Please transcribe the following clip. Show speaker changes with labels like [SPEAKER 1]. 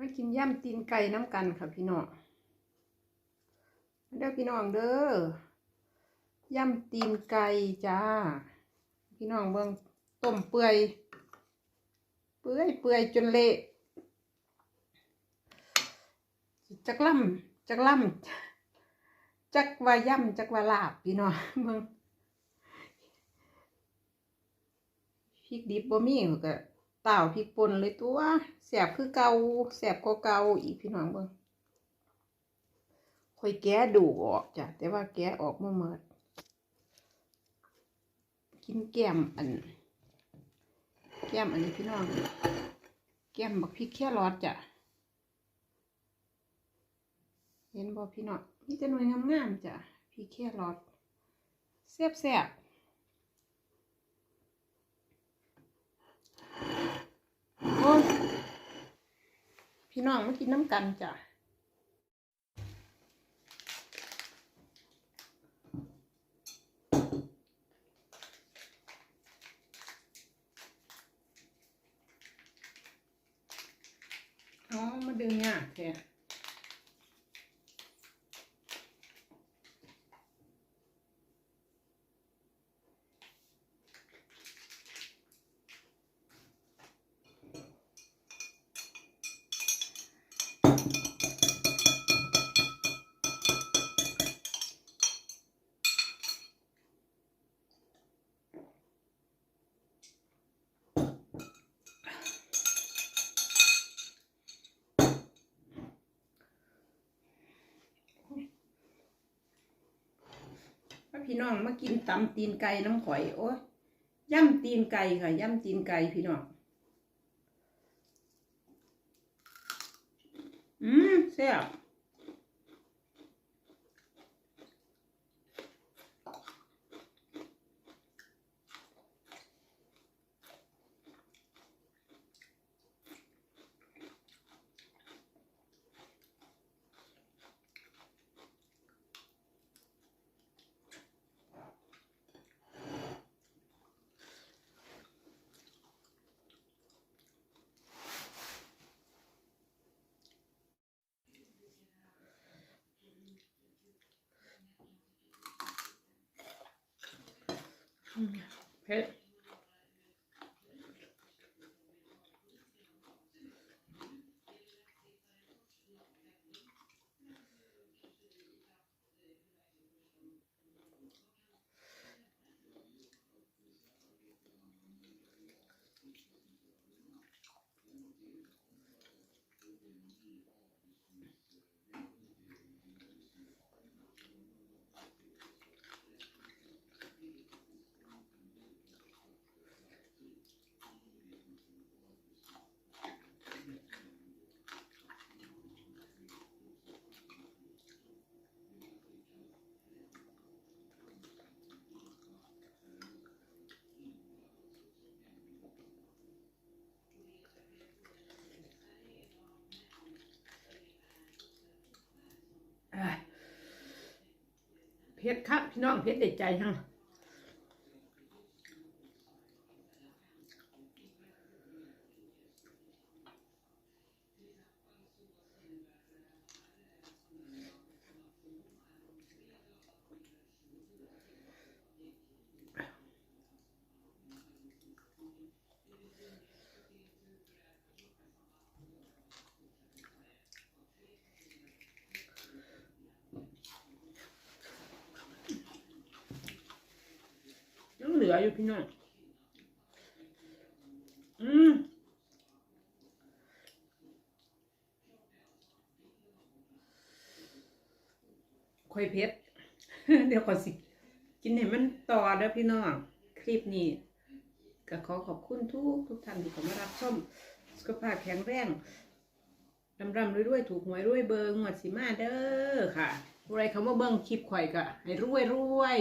[SPEAKER 1] มากินย่ำตีนไก่น้ำกันค่ะพี่น้องมาเด้อพี่น้องเด้อย่ำตีนไก่จ้า พี่น้องเบิ่งต้มเปื่อย เปื่อยเปื่อยจนเละจักล่ำจักล่ำจักว่าย่ำจักว่าลาบพี่น้องเบิ่งพริกดิบบ่มีก็ ต่าพริกป่นเลยตัวแสบคือเกาแสบก็เกาอีกพี่น้องเบิ่งค่อยแกะดูออกจ้ะแต่ว่าแกะออกมาเมิดกินแก้มอัน แก้มอันนี้พี่น้องแก้มบักพริกแค่รอดจ้ะเห็นบ่พี่น้องนี่จะหน่วยงามๆจ้ะพริกแค่รอดแซ่บแซ่บโอ้ย พี่น้องมากินน้ำกันจ้ะอ๋อมาดึงยากแท้ถ้า พี่น้องมากินตำตีนไก่น้ำข่อยโอ้ยย่ำตีนไก่ค่ะย่ำตีนไก่พี่น้องอืมแซ่บ เผ็ดอะ เพชรครับพี่น้องเพชรเด็ดใจฮะ ออยู่พี่น้อง อืมค่อยเผ็ดเดี๋ยวขอสิ กินให้มันต่อเด้อพี่น้อง คลิปนี้ก็ขอขอบคุณทุกทุกท่านที่เข้ามารับชมสุขภาพแข็งแรงรำรำรวยๆถูกหวยรวยเบิงหมดสิมาเด้อค่ะอะไรคำว่าเบิ้งคลิปข่อยก็ให้รวยรวย